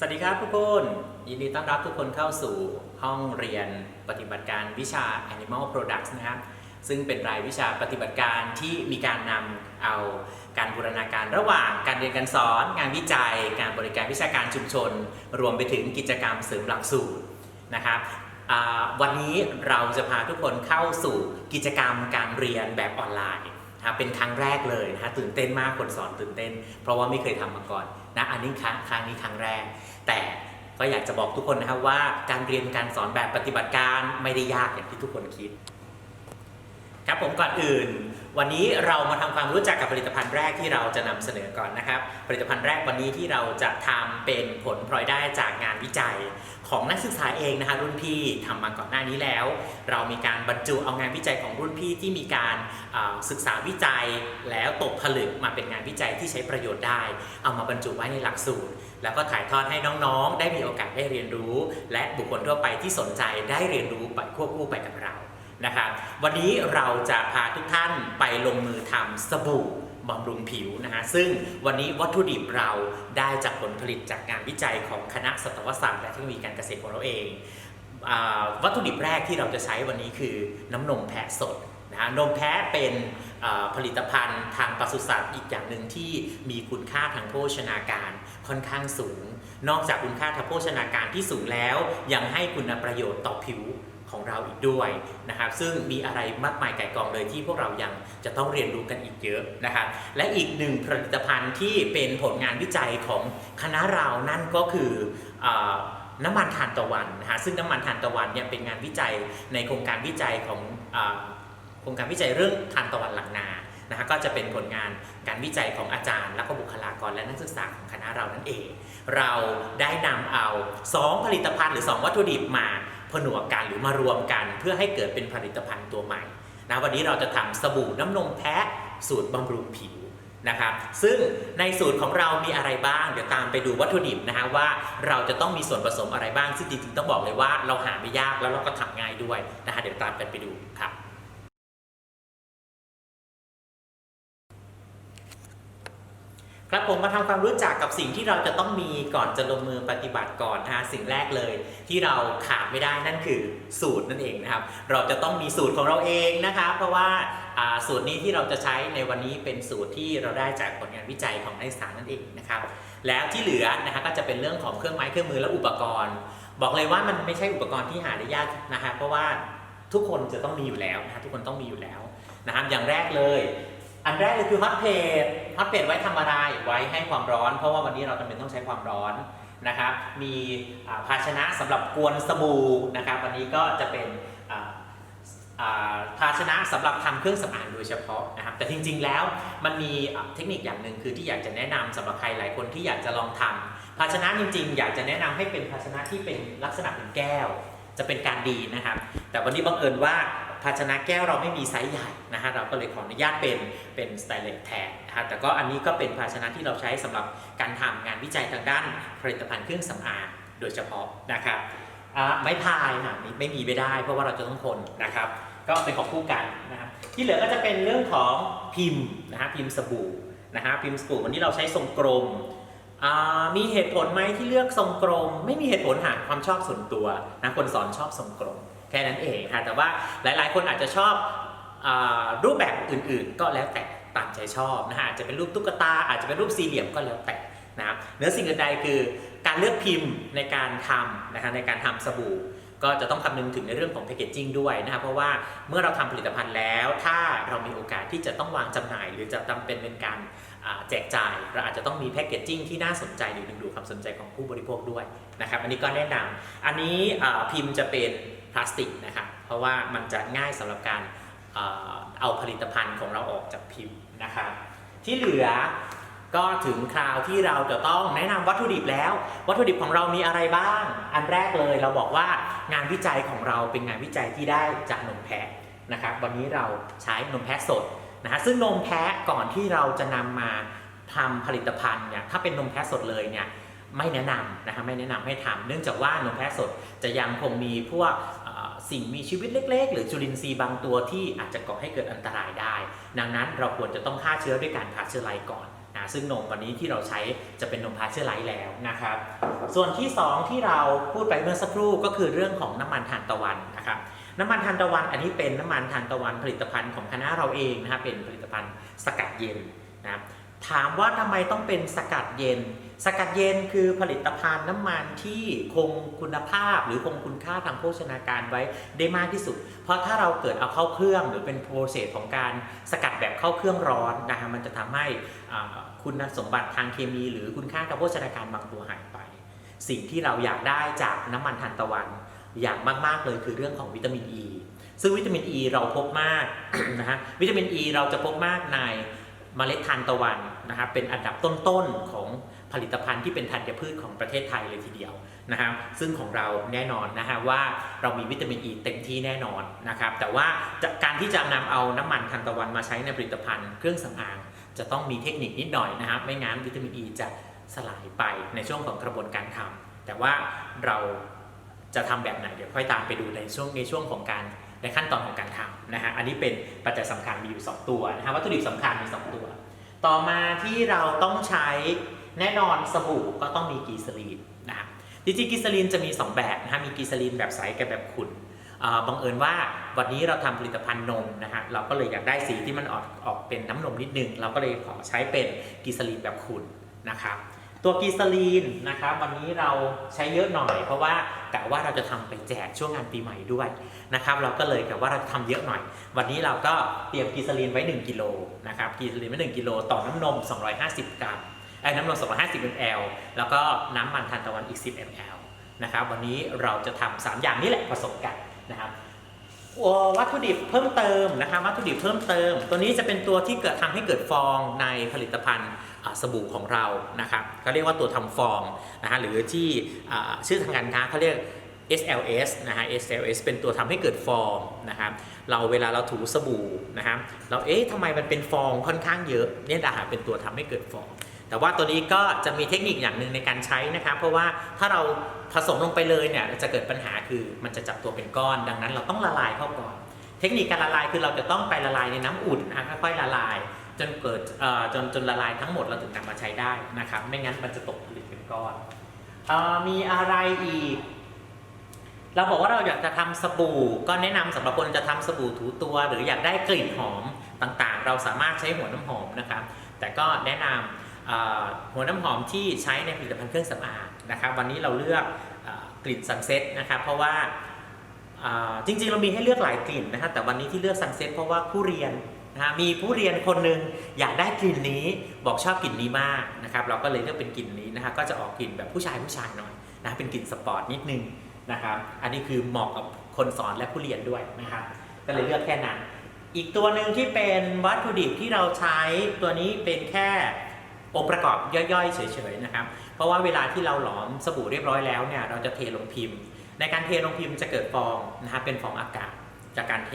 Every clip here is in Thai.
สวัสดีครับทุกคนยินดีต้อนรับทุกคนเข้าสู่ห้องเรียนปฏิบัติการวิชา Animal Products นะครับซึ่งเป็นรายวิชาปฏิบัติการที่มีการนำเอาการบูรณาการระหว่างการเรียนการสอน งานวิจัย การบริการวิชาการชุมชน รวมไปถึงกิจกรรมเสริมหลักสูตรนะครับวันนี้เราจะพาทุกคนเข้าสู่กิจกรรมการเรียนแบบออนไลน์นะครับเป็นครั้งแรกเลยนะฮะตื่นเต้นมากคนสอนตื่นเต้น เพราะว่าไม่เคยทำมาก่อน นะอันนี้ครั้งครั้งนี้ครั้งแรก แต่ก็อยากจะบอกทุกคนนะครับว่าการเรียนการสอนแบบปฏิบัติการไม่ได้ยากอย่างที่ทุกคนคิด ครับผมก่อนอื่น วันนี้เรามาทำความรู้จักกับผลิตภัณฑ์แรกที่เราจะนำเสนอก่อนนะครับ ผลิตภัณฑ์แรกวันนี้ที่เราจะทำเป็นผลพลอยได้จากงานวิจัย ของนักศึกษาเองนะคะรุ่นพี่ทำมาก่อนหน้านี้แล้ว เรามีการบรรจุเอางานวิจัยของรุ่นพี่ที่มีการศึกษาวิจัย แล้วตกผลึกมาเป็นงานวิจัยที่ใช้ประโยชน์ได้ เอามาบรรจุไว้ในหลักสูตร แล้วก็ถ่ายทอดให้น้องๆ ได้มีโอกาสได้เรียนรู้ และบุคคลทั่วไปที่สนใจได้เรียนรู้ไปควบคู่ไปกับเรา นะครับวันนี้เราจะพาทุกท่านไปลงมือทำสบู่บำรุงผิวนะฮะซึ่งวันนี้วัตถุดิบเราได้จากผลผลิตจากงานวิจัยของคณะสัตวศาสตร์และเทคโนโลยีการเกษตรของเราเองอวัตถุดิบแรกที่เราจะใช้วันนี้คือน้ำนมแพะสดนะฮะนมแพะเป็นผลิตภัณฑ์ทางปศุสัตว์อีกอย่างหนึ่งที่มีคุณค่าทางโภชนาการค่อนข้างสูง นอกจากคุณค่าทางโภชนาการที่สูงแล้ว ยังให้คุณประโยชน์ต่อผิว ของเราอีกด้วยนะครับซึ่งมีอะไรมากมายไก่กองเลยที่พวกเรายังจะต้องเรียนรู้กันอีกเยอะนะครับและอีกหนึ่งผลิตภัณฑ์ที่เป็นผลงานวิจัยของคณะเรานั่นก็คืออน้ำมันทานตะวันนะฮะซึ่งน้ำมันทานตะวันเนี่ยเป็นงานวิจัยในโครงการวิจัยของโครงการวิจัยเรื่องทานตะวันหลังนานะฮะก็จะเป็นผลงานการวิจัยของอาจารย์ และก็บุคลากรและนักศึกษาของคณะเรานั่นเอง เราได้นำเอา 2 ผลิตภัณฑ์หรือ 2 วัตถุดิบมา ผนวกกันหรือมารวมกัน เพื่อให้เกิดเป็นผลิตภัณฑ์ตัวใหม่นะวันนี้เราจะทำสบู่น้ำนมแพะสูตรบำรุงผิวนะครับ ซึ่งในสูตรของเรามีอะไรบ้าง เดี๋ยวตามไปดูวัตถุดิบนะฮะว่าเราจะต้องมีส่วนผสมอะไรบ้าง ซึ่งจริงๆต้องบอกเลยว่าเราหาไม่ยากแล้วเราก็ทำง่ายด้วยนะฮะเดี๋ยวตามกันไปดูครับ ครับผมมาทำความรู้จักกับสิ่งที่เราจะต้องมีก่อนจะลงมือปฏิบัติก่อนนะฮะสิ่งแรกเลยที่เราขาดไม่ได้นั่นคือสูตรนั่นเองนะครับ เราจะต้องมีสูตรของเราเองนะครับเพราะว่าอ่าสูตรนี้ที่เราจะใช้ในวันนี้เป็นสูตรที่เราได้จากผลงานวิจัยของนักศึกษานั่นเองนะครับ แล้วที่เหลือนะฮะก็จะเป็นเรื่องของเครื่องไม้เครื่องมือและอุปกรณ์ บอกเลยว่ามันไม่ใช่อุปกรณ์ที่หาได้ยากนะฮะเพราะว่าทุกคนจะต้องมีอยู่แล้วนะฮะทุกคนต้องมีอยู่แล้วนะครับอย่างแรกเลย อันแรกเลยคือฮอตเพจฮอตเพจไว้ทำอะไรไว้ให้ความร้อน เพราะว่าวันนี้เราจำเป็นต้องใช้ความร้อนนะครับ มีภาชนะสำหรับกวนสบู่นะครับ วันนี้ก็จะเป็นภาชนะสำหรับทำเครื่องสำอางโดยเฉพาะนะครับแต่จริงๆแล้วมันมีเทคนิคอย่างหนึ่งคือที่อยากจะแนะนำสำหรับใครหลายคนที่อยากจะลองทำภาชนะจริง ๆ อยากจะแนะนำให้เป็นภาชนะที่เป็นลักษณะเป็นแก้ว จะเป็นการดีนะครับ แต่วันนี้บังเอิญว่า ภาชนะแก้วเราไม่มีไซส์ใหญ่นะฮะเราก็เลยขออนุญาตเป็นเป็นสไตเลสแทนนะฮะแต่ก็อันนี้ก็เป็นภาชนะที่เราใช้สำหรับการทำงานวิจัยทางด้านผลิตภัณฑ์เครื่องสำอางโดยเฉพาะนะครับไม้พายนะไม่ไม่มีไม่ได้ เพราะว่าเราจะต้องคนนะครับ ก็เป็นของคู่กันนะครับที่เหลือก็จะเป็นเรื่องของพิมพ์นะฮะพิมพ์สบู่นะฮะพิมพ์สบู่วันนี้เราใช้ทรงกลมมีเหตุผลไหมที่เลือกทรงกลม ไม่มีเหตุผลหากความชอบส่วนตัวนะคนสอนชอบทรงกลม แค่นั้นเองค่ะแต่ว่าหลายๆ คนอาจจะชอบอรูปแบบอื่นๆ ก็แล้วแต่ตามใจชอบนะฮะอาจจะเป็นรูปตุ๊กตาอาจจะเป็นรูปสี่เหลี่ยมก็แล้วแต่นะครับเนื้อสิ่งอื่นใดคือการเลือกพิมพ์ในการทำนะคะในการทำสบู่ ก็จะต้องคำนึงถึงในเรื่องของแพคเกจจิ้งด้วยนะครับเพราะว่าเมื่อเราทำผลิตภัณฑ์แล้ว ถ้าเรามีโอกาสที่จะต้องวางจำหน่าย หรือจะจำเป็นเป็นการแจกจ่ายเราอาจจะต้องมีแพคเกจจิ้งที่น่าสนใจหรือดึงดูดความสนใจของผู้บริโภคด้วยนะครับอันนี้ก็แนะนำอันนี้พิมพ์จะเป็น พลาสติกนะครับเพราะว่ามันจะง่ายสำหรับการเอาผลิตภัณฑ์ของเราออกจากพิมพ์นะครับที่เหลือก็ถึงคราวที่เราจะต้องแนะนำวัตถุดิบแล้ว วัตถุดิบของเรามีอะไรบ้าง อันแรกเลยเราบอกว่างานวิจัยของเราเป็นงานวิจัยที่ได้จากนมแพะนะครับวันนี้เราใช้นมแพะสดนะฮะซึ่งนมแพะก่อนที่เราจะนำมาทำผลิตภัณฑ์เนี่ยถ้าเป็นนมแพะสดเลยเนี่ยไม่แนะนำนะฮะไม่แนะนำให้ทำเนื่องจากว่านมแพะสดจะยังคงมีพวก สิ่งมีชีวิตเล็ก ๆ หรือจุลินทรีย์บางตัวที่อาจจะก่อให้เกิดอันตรายได้ ดังนั้นเราควรจะต้องฆ่าเชื้อด้วยการฆ่าเชื้อไรก่อนนะซึ่งนมวันนี้ที่เราใช้จะเป็นนมพาเชอร์ไลท์แล้วนะครับ ส่วนที่ 2 ที่เราพูดไปเมื่อสักครู่ก็คือเรื่องของน้ำมันทานตะวันนะครับน้ำมันทานตะวันอันนี้เป็นน้ำมันทานตะวันผลิตภัณฑ์ของคณะเราเองนะครับเป็นผลิตภัณฑ์สกัดเย็นนะครับถามว่าทำไมต้องเป็นสกัดเย็น สกัดเย็นคือผลิตภัณฑ์น้ำมันที่คงคุณภาพหรือคงคุณค่าทางโภชนาการไว้ได้มากที่สุด เพราะถ้าเราเกิดเอาเข้าเครื่องหรือเป็นโปรเซสของการสกัดแบบเข้าเครื่องร้อนนะฮะมันจะทำให้คุณสมบัติทางเคมี หรือคุณค่าทางโภชนาการบางตัวหายไป สิ่งที่เราอยากได้จากน้ำมันทานตะวัน อย่างมากๆเลยคือเรื่องของวิตามินอ e. ีซึ่งวิตามินอ e ีเราพบมากนะฮะวิตามินอ e ีเราจะพบมากในเมล็ดทานตะวันนะครับเป็นอันดับต้นๆของ ผลิตภัณฑ์ที่เป็นธัญพืชของประเทศไทยเลยทีเดียวนะครับซึ่งของเราแน่นอนนะฮะว่าเรามีวิตามินอ e ีเต็มที่แน่นอนนะครับแต่ว่าการที่จะนำเอาน้ำมันทานตะวันมาใช้ในผลิตภัณฑ์เครื่องสำอาง จะต้องมีเทคนิคนิดหน่อยนะครับไม่งั้นวิตามินอ e ีจะสลายไปในช่วงของกระบวนการทำแต่ว่าเราจะทำแบบไหนเดี๋ยวค่อยตามไปดูในช่วงในช่วงของการในขั้นตอนของการทำนะฮะอันนี้เป็นปัจจัยสำคัญมีอยู่ 2 ตัวนะฮะวัตถุดิบสำคัญมี 2 ตัว ต่อมาที่เราต้องใช้ แน่นอนสบู่ก็ต้องมีกีซอรีนนะฮะจริงๆกีซอรีนจะมี 2 แบบนะฮะมีกีซอรีนแบบใสกับแบบขุ่นอ่าบังเอิญว่าวันนี้เราทำผลิตภัณฑ์นมนะฮะเราก็เลยอยากได้สีที่มันออกออกเป็นน้ำนมนิดนึง เราก็เลยขอใช้เป็นกีซอรีนแบบขุ่นนะครับตัวกีซอรีนนะครับวันนี้เราใช้เยอะหน่อย เพราะว่ากะว่าเราจะทำไปแจกช่วงงานปีใหม่ด้วยนะครับเราก็เลยกะว่าเราจะทำเยอะหน่อย วันนี้เราก็เตรียมกีซอรีนไว้ 1กิโลนะครับกีซอรีนไว้1กิโลต่อน้ำนม 250 กรัมไอ้ น้ำนม250 ml แล้วก็น้ำมันทานตะวันอีก 10 ml นะครับ วันนี้เราจะทำสามอย่างนี้แหละผสมกันนะครับวัตถุดิบเพิ่มเติมนะครับวัตถุดิบเพิ่มเติม ตัวนี้จะเป็นตัวที่เกิดทำให้เกิดฟองในผลิตภัณฑ์สบู่ของเรานะครับเขาเรียกว่าตัวทำฟองนะฮะหรือที่ชื่อทางการค้าเขาเรียก SLS นะฮะ SLS เป็นตัวทำให้เกิดฟองนะครับเราเวลาเราถูสบู่นะครับเราเอ๊ะทำไมมันเป็นฟองค่อนข้างเยอะเนี่ยนะฮะเป็นตัวทำให้เกิดฟอง แต่ว่าตัวนี้ก็จะมีเทคนิคอย่างหนึ่งในการใช้นะครับ เพราะว่าถ้าเราผสมลงไปเลยเนี่ยจะเกิดปัญหาคือมันจะจับตัวเป็นก้อน ดังนั้นเราต้องละลายเข้าก่อน เทคนิคการละลายคือเราจะต้องไปละลายในน้ำอุ่นนะค่อยๆละลาย จนเกิดจนจนละลายทั้งหมดเราถึงนำมาใช้ได้นะครับ ไม่งั้นมันจะตกผลึกเป็นก้อนออมีอะไรอีก เราบอกว่าเราอยากจะทำสบู่ ก็แนะนำสำหรับคนจะทำสบู่ถูตัว หรืออยากได้กลิ่นหอมต่างๆ เราสามารถใช้หัวน้ำหอมนะครับ แต่ก็แนะนำเอ่อ หัวน้ำหอมที่ใช้ในผลิตภัณฑ์เครื่องสำอางนะครับ วันนี้เราเลือกอกลิ่นซันเซ็ตนะครับเพราะว่าจริงๆ เรามีให้เลือกหลายกลิ่นนะครับแต่วันนี้ที่เลือกซันเซ็ตเพราะว่าผู้เรียนนะฮะมีผู้เรียนคนหนึ่งอยากได้กลิ่นนี้บอกชอบกลิ่นนี้มากนะครับ เราก็เลยเลือกเป็นกลิ่นนี้นะฮะก็จะออกกลิ่นแบบผู้ชายผู้ชายหน่อยนะเป็นกลิ่นสปอร์ตนิดนึงนะครับ อันนี้คือเหมาะกับคนสอนและผู้เรียนด้วยนะครับก็เลยเลือกแค่นั้น อีกตัวหนึ่งที่เป็นวัตถุดิบที่เราใช้ตัวนี้เป็นแค่ องค์ประกอบย่อยๆ เฉยๆนะครับ เพราะว่าเวลาที่เราหลอมสบู่เรียบร้อยแล้วเนี่ยเราจะเทลงพิมพ์ ในการเทลงพิมพ์จะเกิดฟองนะครับเป็นฟองอากาศจากการเท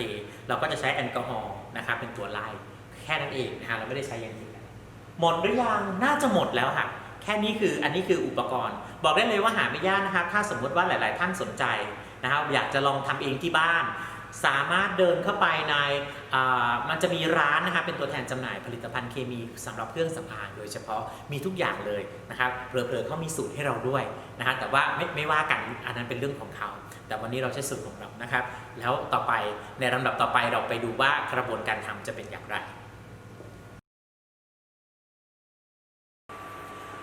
เราก็จะใช้แอลกอฮอล์นะครับเป็นตัวไล่แค่นั้นเองนะฮะเราไม่ได้ใช้อย่างอื่นหมดหรือยังน่าจะหมดแล้วค่ะแค่นี้คืออันนี้คืออุปกรณ์ บอกได้เลยว่าหาไม่ยากนะครับถ้าสมมติว่าหลาย ๆ ท่านสนใจนะครับอยากจะลองทำเองที่บ้าน สามารถเดินเข้าไปใน มันจะมีร้านนะครับเป็นตัวแทนจำหน่ายผลิตภัณฑ์เคมีสำหรับเครื่องสำอางโดยเฉพาะมีทุกอย่างเลยนะครับเผลอๆเขามีสูตรให้เราด้วยนะฮะแต่ว่าไม่ไม่ว่ากันอันนั้นเป็นเรื่องของเขา แต่วันนี้เราใช้สูตรของเรานะครับ แล้วต่อไปในลำดับต่อไปเราไปดูว่ากระบวนการทำจะเป็นอย่างไร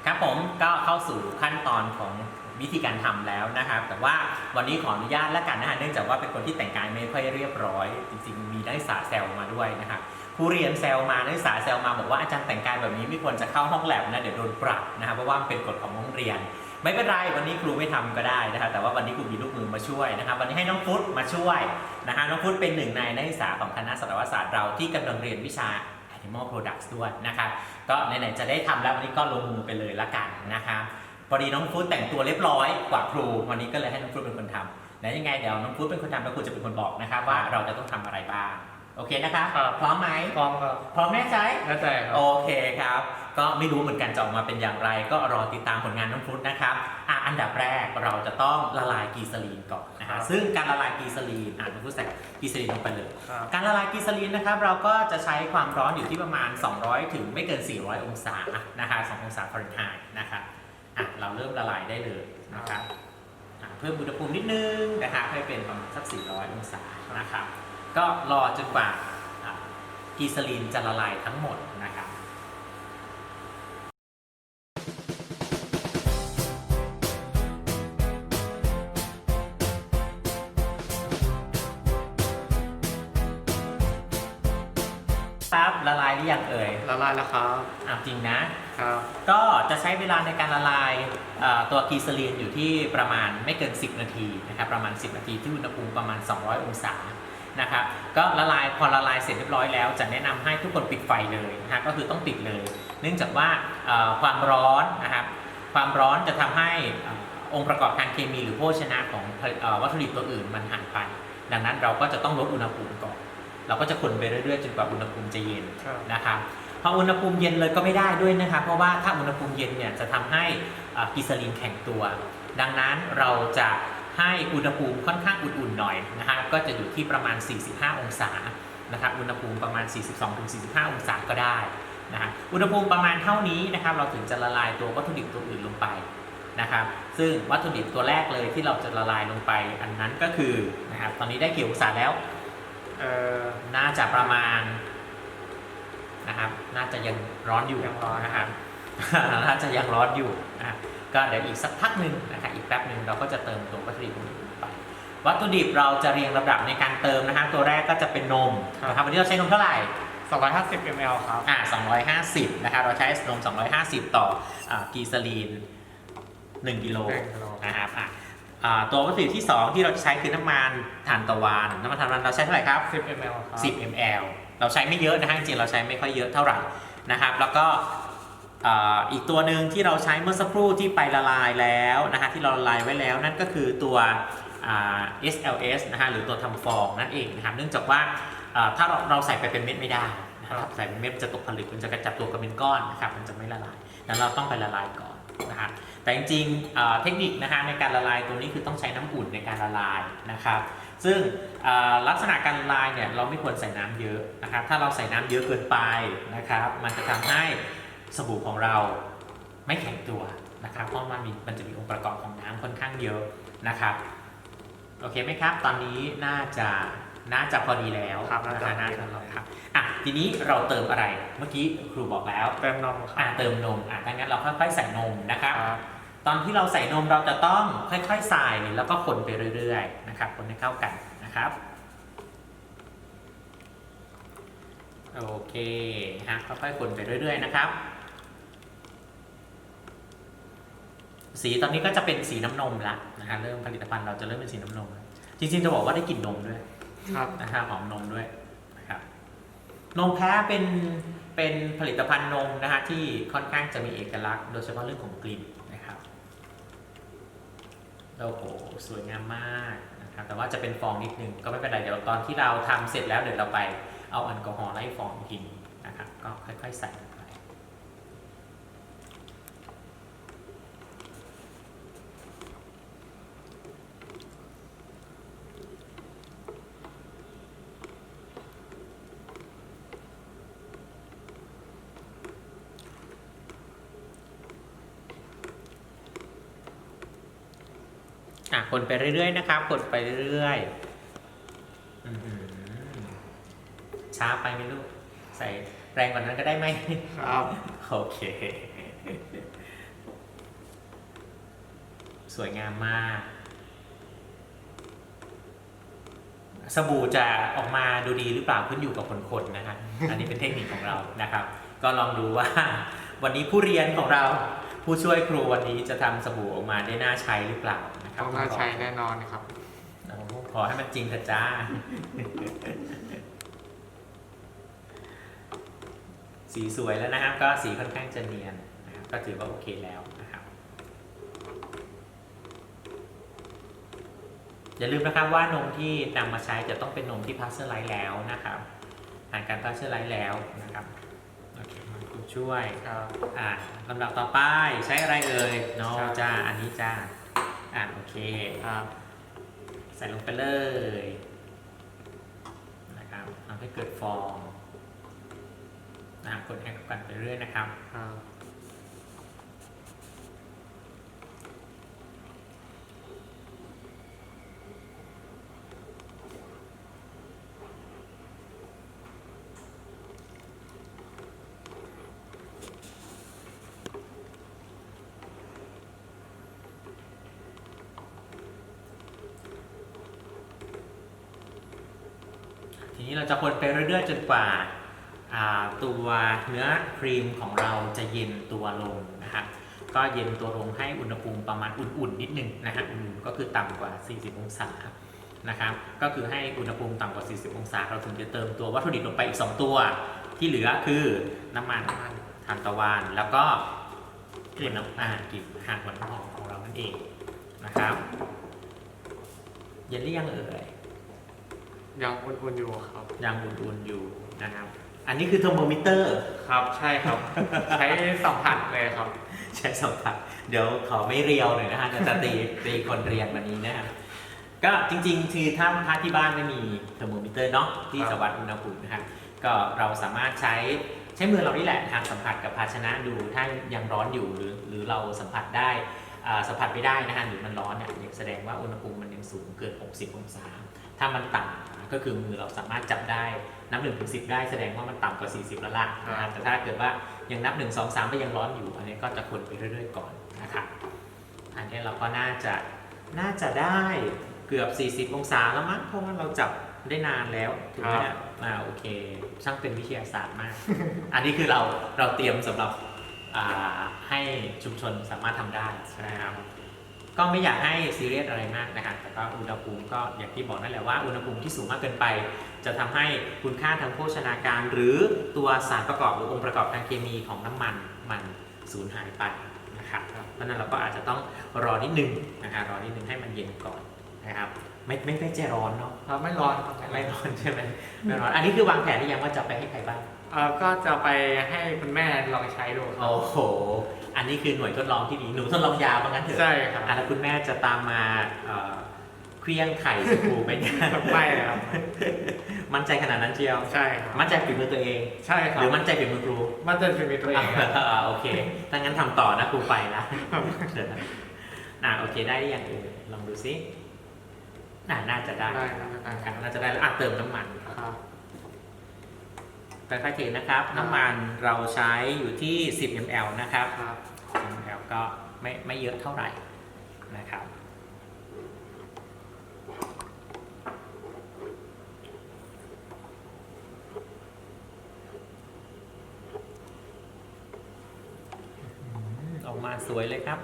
ครับผมก็เข้าสู่ขั้นตอนของ วิธีการทำแล้วนะครับ แต่ว่าวันนี้ขออนุญาตแล้วกันนะฮะเนื่องจากว่าเป็นคนที่แต่งกายไม่ค่อยเรียบร้อย จริงๆ มีนักศึกษาแซวมาด้วยนะครับผู้เรียนแซวมานักศึกษาแซวมาบอกว่าอาจารย์แต่งกายแบบนี้ไม่ควรจะเข้าห้องแลบนะเดี๋ยวโดนปรับนะครับเพราะว่าเป็นกฎของห้องเรียน ไม่เป็นไรวันนี้ครูไม่ทำก็ได้นะครับแต่ว่าวันนี้ครูมีลูกมือมาช่วยนะครับ วันนี้ให้น้องฟุตมาช่วยนะฮะน้องฟุตเป็นหนึ่งในนักศึกษาของคณะสัตวศาสตร์เราที่กำลังเรียนวิชา Animal Products ด้วยนะครับก็ไหนๆจะได้ทำแล้ววันนี้ก็ลงมือไปเลยละกันนะครับ พอดีน้องฟุตแต่งตัวเรียบร้อยกว่าครู วันนี้ก็เลยให้น้องฟุตเป็นคนทำแล้วยังไงเดี๋ยวน้องฟุตเป็นคนทำแล้วครูจะเป็นคนบอกนะครับว่าเราจะต้องทำอะไรบ้าง โอเคนะครับครับ พร้อมไหม พร้อมครับพร้อมแน่ใจ แล้วใจครับ โอเคครับ ก็ไม่รู้เหมือนกันจะออกมาเป็นอย่างไร ก็รอติดตามผลงานน้องฟรุตนะครับอะอันดับแรกเราจะต้องละลายกลีเซอรีนก่อนนะฮะฮะซึ่งการละลายกลีเซอรีนอะเราพูดใส่กลีเซอรีนลงไปเลย ครับ การละลายกลีเซอรีนนะครับเราก็จะใช้ความร้อนอยู่ที่ประมาณ 200 ถึงไม่เกิน 400 องศานะคะ2องศาฟาเรนไฮต์นะครับ อะเราเริ่มละลายได้เลยนะครับเพิ่มอุณหภูมินิดนึงนะครับให้เป็นประมาณสัก 400 องศานะครับ ก็รอจนกว่ากีซอรีนจะละลายทั้งหมดนะ ครับครับ ละลายหรือยังเอ่ยละลายแล้วครับอะจริงนะ ครับ ก็จะใช้เวลาในการละลายเอ่อตัวกลีเซอรีนอยู่ที่ประมาณไม่เกิน 10 นาทีนะครับประมาณ 10 นาทีที่อุณหภูมิประมาณ 200 องศานะครับก็ละลายพอละลายเสร็จเรียบร้อยแล้ว จะแนะนำให้ทุกคนปิดไฟเลยนะฮะก็คือต้องปิดเลย เนื่องจากว่าเอ่อความร้อนนะครับความร้อนจะทำให้เอ่อองค์ประกอบทางเคมีหรือโภชนะของผลิตเอ่อวัตถุดิบตัวอื่นมันหายไป ดังนั้นเราก็จะต้องลดอุณหภูมิก่อน เราก็จะคนไปเรื่อยๆจนกว่าอุณหภูมิจะเย็นครับนะครับพออุณหภูมิเย็นเลยก็ไม่ได้ด้วยนะครับเพราะว่าถ้าอุณหภูมิเย็นเนี่ยจะทำให้อ่ากลีเซอรีนแข็งตัว ดังนั้นเราจะให้อุณหภูมิค่อนข้างอุ่นๆหน่อยนะฮะก็จะอยู่ที่ประมาณ 45 องศานะครับอุณหภูมิประมาณ 42-45 องศาก็ได้นะฮะอุณหภูมิประมาณเท่านี้นะครับเราถึงจะละลายตัววัตถุดิบตัวอื่นลงไปนะครับซึ่งวัตถุดิบตัวแรกเลยที่เราจะละลายลงไป อันนั้นก็คือนะครับตอนนี้ได้กี่องศาแล้ว เอ่อน่าจะประมาณนะครับ น่าจะยังร้อนอยู่ยังร้อนนะครับ น่าจะยังร้อนอยู่นะครับก็เดี๋ยวอีกสักพักหนึ่งนะครับอีกแป๊บหนึ่งเราก็จะเติมตัววัตถุดิบลงไป วัตถุดิบเราจะเรียงลำดับในการเติมนะครับ ตัวแรกก็จะเป็นนมนะครับวันนี้เราใช้นมเท่าไหร่ 250 ml ครับ อ่า 250 นะครับ เราใช้นม 250 ต่ออ่ากลีเซอรีน1กิโลหนึ่งกิโลนะครับอะอ่า ตัววัตถุดิบที่ 2 ที่เราจะใช้คือน้ำมันถ่านตะวันน้ำมันถ่านตะวันเราใช้เท่าไหร่ครับ 10 ml ครับ 10 ml เราใช้ไม่เยอะนะฮะจริงๆเราใช้ไม่ค่อยเยอะเท่าไหร่นะครับ แล้วก็อ่าอีกตัวหนึ่งที่เราใช้เมื่อสักครู่ที่ไปละลายแล้วนะฮะที่เราละลายไว้แล้วนั่นก็คือตัวอ่า SLS นะฮะหรือตัวทำฟองนั่นเองนะครับเนื่องจากว่าอ่าถ้าเราเราใส่ไปเป็นเม็ดไม่ได้นะครับใส่เป็นเม็ดมันจะตกผลึกมันจะกระจับตัวกันเป็นก้อนนะครับมันจะไม่ละลายดังนั้นเราต้องไปละลายก่อน นะครับแต่จริงๆเทคนิคนะฮะในการละลายตัวนี้คือต้องใช้น้ำอุ่นในการละลายนะครับซึ่งลักษณะการละลายเนี่ยเราไม่ควรใส่น้ำเยอะนะครับถ้าเราใส่น้ำเยอะเกินไปนะครับมันจะทำให้สบู่ของเราไม่แข็งตัวนะครับเพราะมันมีมันจะมีองค์ประกอบของน้ำค่อนข้างเยอะนะครับโอเคไหมครับ ตอนนี้น่าจะ น่าจะพอดีแล้วครับน่าจะนะฮะน่าพอดีจะแล้วครับอะทีนี้เราเติมอะไรเมื่อกี้ครูบอกแล้วเติมนมคอะรับเติมนมอะดังนั้นเราค่อยๆใส่นมนะครับครับ ตอนที่เราใส่นมเราจะต้องค่อยๆใส่แล้วก็คนไปเรื่อยๆนะครับคนให้เข้ากันนะครับโอเคฮะค่อยๆคนไปเรื่อย ๆ นะครับ สีตอนนี้ก็จะเป็นสีน้ำนมละนะฮะเริ่มผลิตภัณฑ์เราจะเริ่มเป็นสีน้ำนมแล้วจริงๆจะบอกว่าได้กลิ่นนมด้วย ครับ นะครับหอมนมด้วยนะครับนมแพ้เป็นเป็นผลิตภัณฑ์นมนะฮะที่ค่อนข้างจะมีเอกลักษณ์โดยเฉพาะเรื่องของกลิ่นนะครับโอ้โหสวยงามมากนะครับแต่ว่าจะเป็นฟองนิดนึงก็ไม่เป็นไรเดี๋ยวตอนที่เราทำเสร็จแล้วเดี๋ยวเราไปเอาแอลกอฮอล์ไล่ฟองกินนะครับก็ค่อยๆใส่ คนไปเรื่อยๆนะครับคนไปเรื่อยๆอื้อหือช้าไปไหมลูก ใส่แรงกว่านั้นก็ได้ไหมครับ โอเค สวยงามมาก สบู่จะออกมาดูดีหรือเปล่าขึ้นอยู่กับคนๆนะฮะอันนี้เป็นเทคนิคของเรานะครับ ก็ลองดูว่า วันนี้ผู้เรียนของเราผู้ช่วยครูวันนี้จะทำสบู่ออกมาได้น่าใช้หรือเปล่านะ ครัต้บองน่าใช้แน่นอนครับโอ้โหขอให้มันจริงเถอะจ้า สีสวยแล้วนะครับ ก็สีค่อนข้างจะเนียนนะครับ ก็ถือว่าโอเคแล้วนะครับ อย่าลืมนะครับว่านมที่นำมาใช้จะต้องเป็นนมที่พาสเซอร์ไลท์แล้วนะครับผ่านการพาสเซอร์ไลท์แล้วนะครับโอเคมาคุณช่วยครับอ่าลำดับต่อไปใช้อะไรเอ่ยโนครับจ้าอันนี้จ้า อ่าโอเคครับสใส่ลงไปเลยนะครับทำให้เกิดฟองนะครับคนให้เข้ากันไปเรื่อยนะครับครับ เราจะคนไปเรื่อยๆจนกว่าตัวเนื้อครีมของเราจะเย็นตัวลงนะครับก็เย็นตัวลงให้อุณหภูมิประมาณอุ่นๆนิดนึงนะฮะอุ่นก็คือต่ำกว่า 40 องศานะครับก็คือให้อุณหภูมิต่ำกว่า 40 องศา เราถึงจะเติมตัววัตถุดิบลงไปอีก 2 ตัว ที่เหลือคือน้ำมันทานตะวัน แล้วก็กลิ่นน้ำอ่ากลิ่นหางหวานหอมของเรานั่นเองนะครับเย็นหรือยังเอ่ย ยังอุ่นๆอยู่ครับ ยังอุ่นๆอยู่นะครับ อันนี้คือเทอร์โมมิเตอร์ ครับใช่ครับ ใช้สัมผัสเลยครับ ใช้สัมผัส เดี๋ยวขอไม่เรียวหน่อยนะฮะจะจะตีตีคนเรียนวันนี้นะฮะก็จริงๆ คือถ้าถ้าที่บ้านไม่มีเทอร์โมมิเตอร์เนาะที่ครับจะวัดอุณหภูมินะครับก็เราสามารถใช้ใช้มือเรานี่แหละทางสัมผัสกับภาชนะดูถ้ายังร้อนอยู่หรือหรือเราสัมผัสได้อ่าสัมผัสไม่ได้นะฮะหรือมันร้อนเนี่ยยังแสดงว่าอุณหภูมิมันยังสูงเกิน 60 องศา ถ้ามันต่ำก็คือมือเราสามารถจับได้นับ1นถึงสิได้แสดงว่ามันต่ำกว่า 40 แล้วล่ะนะฮะแต่ถ้าเกิดว่ายังนับ 1 2 3 ก็ยังร้อนอยู่ อันนี้ก็จะคนไปเรื่อยๆก่อนนะครับอันนี้เราก็น่าจะน่าจะได้เกือบ 40 องศาแล้วมั้งเพราะว่าเราจับได้นานแล้วถูกไหมเนี่ยอ่าโอเค ช่างเป็นวิทยาศาสตร์มาก อันนี้คือเราเราเตรียมสำหรับอ่าให้ชุมชนสามารถทำได้นะครับ ก็ไม่อยากให้ซีเรียสอะไรมากนะครับแต่ก็อุณหภูมิก็อย่างที่บอกนั่นแหละว่าอุณหภูมิที่สูงมากเกินไป จะทำให้คุณค่าทางโภชนาการ หรือตัวสารประกอบหรือองค์ประกอบทางเคมีของน้ำมันมันสูญหายไปนะครับเพราะฉะนั้นเราก็อาจจะต้องรอนิดนึงนะครับรอนิดนึงให้มันเย็นก่อนนะครับไม่ไม่ไม่ใจร้อนเนาะครับไม่ร้อนครับไม่ร้อนใช่ไหมไม่ร้อนอันนี้คือวางแผนหรือยังว่าจะไปให้ใครบ้างเอ่อก็จะไปให้คุณแม่ลองใช้ดูครับโอ้โห อันนี้คือหน่วยทดลองที่ดีหนูทดลองยาบ้างงั้นเถอะใช่ครับอะแล้วคุณแม่จะตามมาเอ่อเคลี้ยงไข่สกูไปเนี่ยไม่เลยครับ มั่นใจขนาดนั้นเชียว ใช่ครับมั่นใจฝีมือตัวเอง ใช่คหรับรือมั่นใจฝีมือครูมันจะเป็นตัวเองครับอ่าโอเคถ้างั้นทำต่อนะครูไปนะเดี๋ยวนะอ่าโอเคได้หรือยังเออลองดูซิน่าน่าจะได้ได้ครับได้ครับ น่าจะได้แล้วอะเติมน้ำมัน ครับค่อยๆเทนะครับน้ำมันเราใช้อยู่ที่ 10 ml นะครับ ครับ 10 ml ก็ไม่ไม่เยอะเท่าไหร่นะครับ ออกมาสวยเลยครับ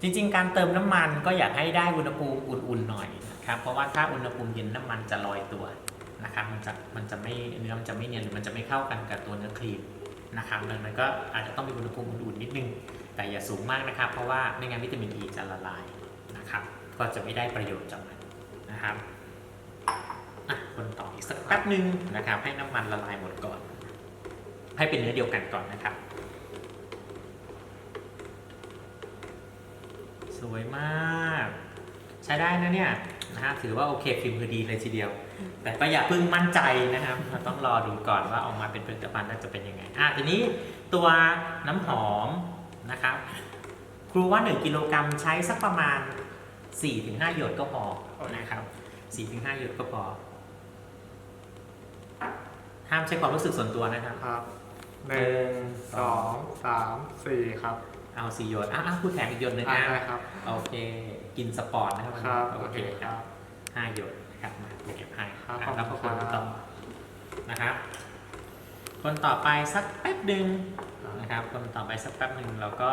จริงๆ การเติมน้ำมันก็อยากให้ได้อุณหภูมิอุ่นๆหน่อยนะครับ เพราะว่าถ้าอุณหภูมิเย็นน้ำมันจะลอยตัว นะครับมันจะมันจะไม่เนื้อมันจะไม่เนียนหรือมันจะไม่เข้ากันกับตัวเนื้อครีมนะครับดังนั้นก็อาจจะต้องมีอุณหภูมิอุ่นๆนิดนึง แต่อย่าสูงมากนะครับ เพราะว่าไม่งั้นวิตามินอีจะละลายนะครับ ก็จะไม่ได้ประโยชน์จากมันนะครับอะคนต่ออีกสักแป๊บหนึ่งนะครับ ให้น้ำมันละลายหมดก่อน ให้เป็นเนื้อเดียวกันก่อนนะครับ สวยมาก ใช้ได้นะเนี่ย นะฮะถือว่าโอเคฟิล์มคือดีเลยทีเดียว แต่ก็อย่าเพิ่งมั่นใจนะครับเราต้องรอดูก่อนว่าออกมาเป็นผลิตภัณฑ์น่าจะเป็นยังไงอะทีนี้ตัวน้ำหอมนะครับครูว่า 1 กิโลกรัมใช้สักประมาณ 4-5 หยดก็พอนะครับ4-5 หยดก็พอ ห้ามใช้ความรู้สึกส่วนตัวนะครับครับหนึ่งสองสามสี่ครับ เอาสี่หยดอะอะครูแถมอีกหยดหนึ่งอ่านะได้ครับ โอเค กินสปอร์ตนะครับครับโอโอเคเคคครัรับบห้าหยดนะครับมาเก็บให้ครับอะขอบคุณแล้วก็คนครับต่อนะครับคนต่อไปสักแป๊บหนึ่งนะครับคนต่อไปสักแป๊บหนึ่งเราก็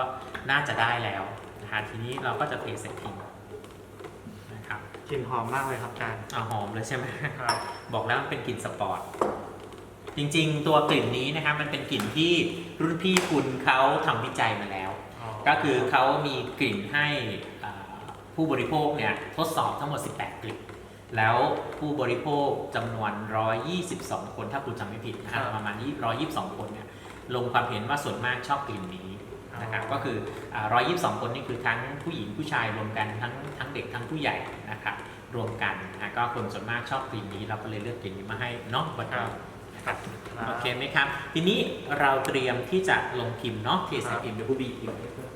น่าจะได้แล้วนะฮะทีนี้เราก็จะเทใส่ทิ้งนะครับกลิ่นหอมมากเลยครับอาจารย์เอาหอมเลยใช่ไหมครับบอกแล้วมันเป็นกลิ่นสปอร์ตจริงๆ ตัวกลิ่นนี้นะครับมันเป็นกลิ่นที่รุ่นพี่คุณเขาทำวิจัยมาแล้ว ก็คือเขามีกลิ่นให้อ่า ผู้บริโภคเนี่ยทดสอบทั้งหมด 18กลิ่นแล้วผู้บริโภคจำนวน 122 คนถ้าคุณจำไม่ผิดนะครับครับประมาณนี้122 คนเนี่ยลงความเห็นว่าส่วนมากชอบกลิ่นนี้นะครับอ๋อก็คืออ่า122 คนนี่คือทั้งผู้หญิงผู้ชายรวมกันทั้งทั้งเด็กทั้งผู้ใหญ่นะครับรวมกันนะก็คนส่วนมากชอบกลิ่นนี้เราก็เลยเลือกกลิ่นนี้มาให้เนาะวันนี้นะครับโอเคไหมครับ ทีนี้เราเตรียมที่จะลงพิมพ์เนาะเทใส่พิมพ์เดี๋ยวผู้บีพิมพ์ให้เพื่อน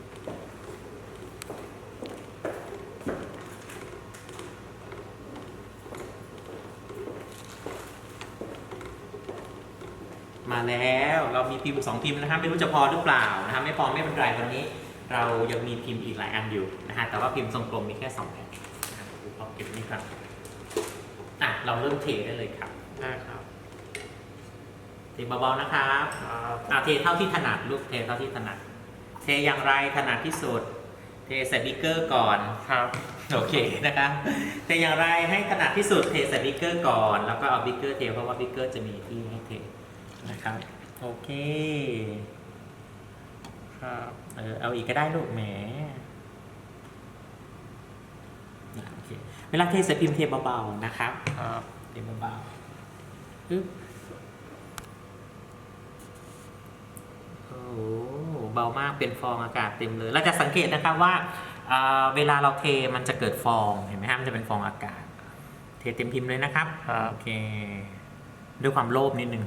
มาแล้วเรา มีพิมพ์สองพิมพ์นะครับไม่รู้จะพอหรือเปล่านะครับไม่พอไม่เป็นไรวันนี้ เรายังมีพิมพ์อีกหลายอันอยู่นะฮะแต่ว่าพิมพ์ทรงกลมมีแค่สองแผ่นนะครับขอเก็บนี่ครับอะเราเริ่มเทได้เลยครับได้ครับเทเบาๆนะครับครับอะเทเท่าที่ถนัดลูกเทเท่าที่ถนัด เทอย่างไรถนัดที่สุดเทใส่บิ๊กเกอร์ก่อนครับโอเคนะครับเทอย่างไรให้ถนัดที่สุดเทใส่บิ๊กเกอร์ก่อน แล้วก็เอาบิ๊กเกอร์เทเพราะว่าบิ๊กเกอร์จะมีที่ให้เทนะครับ โอเค ครับ เออ เอาอีกก็ได้ลูกแหมนะโอเค เวลาเทใส่พิมพ์เทเบาๆนะครับ ครับ เทเบาๆปึ๊บโอ้โหเบามากเป็นฟองอากาศเต็มเลย เราจะสังเกตนะครับว่าอ่าเวลาเราเทมันจะเกิดฟอง เห็นไหมครับมันจะเป็นฟองอากาศ เทเต็มพิมพ์เลยนะครับครับโอเค ด้วยความโลภนิดนึง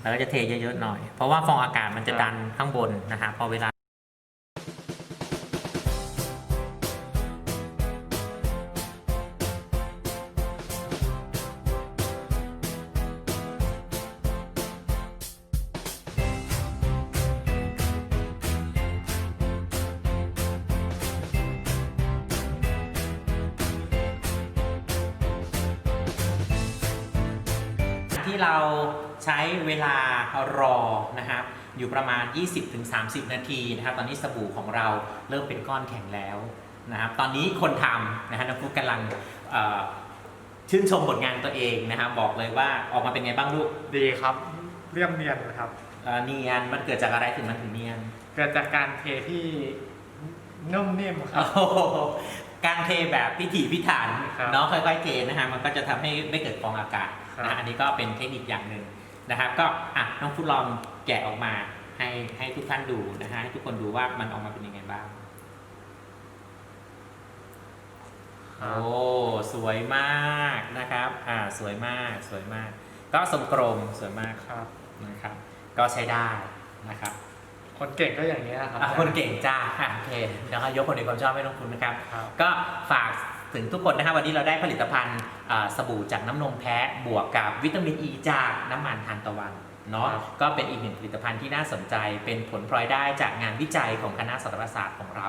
แล้วก็จะเทเยอะๆหน่อย เพราะว่าฟองอากาศมันจะดันข้างบนนะครับพอเวลา ที่เราใช้เวลารอนะครับอยู่ประมาณ 20-30 นาทีนะครับ ตอนนี้สบู่ของเราเริ่มเป็นก้อนแข็งแล้วนะครับ ตอนนี้คนทำนะฮะน้องฟุกกำลังเอ่อชื่นชมผลงานตัวเองนะครับบอกเลยว่าออกมาเป็นไงบ้างลูกดีครับ เรียบเนียนนะครับเอ่อเนียนมันเกิดจากอะไรถึงมันถึงเนียน เกิดจากการเทที่นุ่มนิ่มครับโอ้โหการเทแบบพิถีพิถันครับเนาะค่อยๆเทนะฮะมันก็จะทำให้ไม่เกิดฟองอากาศ ครับนะฮะอันนี้ก็เป็นเทคนิคอย่างหนึ่งนะครับ ก็อะน้องฟุตลองแกะออกมาให้ให้ทุกท่านดูนะฮะให้ทุกคนดูว่ามันออกมาเป็นยังไงบ้าง ครัโอ้ บ สวยมากนะครับ อ่า สวยมาก สวยมาก ก็ทรงกลมสวยมากครับ นะครับ ก็ใช้ได้นะครับคนเก่งก็อย่างนี้ยครับอะคนเก่งจ้าอะโอเคเดี๋ยวให้ยกคนในความชอบให้น้องคุณนะครับ ครับ ก็ฝาก ถึงทุกคนนะครับวันนี้เราได้ผลิตภัณฑ์อ่าสบู่จากน้ำนมแพะบวกกับวิตามินอ e ีจากน้ำมันทานตะวันเนาะครับก็เป็นอีกหนึ่งผลิตภัณฑ์ที่น่าสนใจเป็นผลพลอยได้จากงานวิจัยของคณะสัตวศาสตร์ของเรา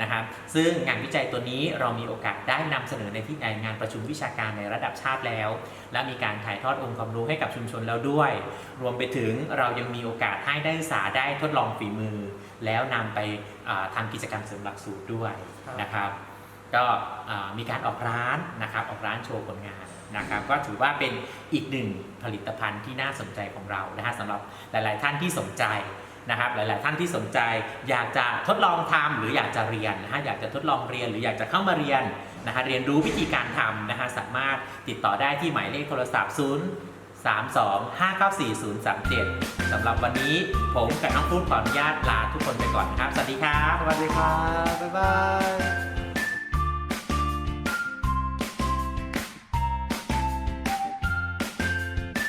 นะครับซึ่งงานวิจัยตัวนี้เรามีโอกาสได้นำเสนอในที่ในงานประชุมวิชาการในระดับชาติแล้ว และมีการถ่ายทอดองค์ความรู้ให้กับชุมชนแล้วด้วย รวมไปถึงเรายังมีโอกาสให้ได้ศึกษาได้ทดลองฝีมือ แล้วนำไปอ่าทำกิจกรรมเสริมหลักสูตรด้วยครับนะครับ ก็มีการออกร้านนะครับออกร้านโชว์ผลงานนะครับก็ถือว่าเป็นอีกหนึ่งผลิตภัณฑ์ที่น่าสนใจของเรานะฮะสำหรับหลาย ๆ ท่านที่สนใจนะครับหลาย ๆ ท่านที่สนใจ อยากจะทดลองทำหรืออยากจะเรียนนะฮะอยากจะทดลองเรียนหรืออยากจะเข้ามาเรียนนะฮะเรียนรู้วิธีการทำนะฮะสามารถติดต่อได้ที่หมายเลขโทรศัพท์ 0 3 2 5 9 4 0 3 7สำหรับวันนี้ผมกับน้องพูดขออนุญาตลาทุกคนไปก่อนนะครับ สวัสดีครับสวัสดีครับบ๊ายบาย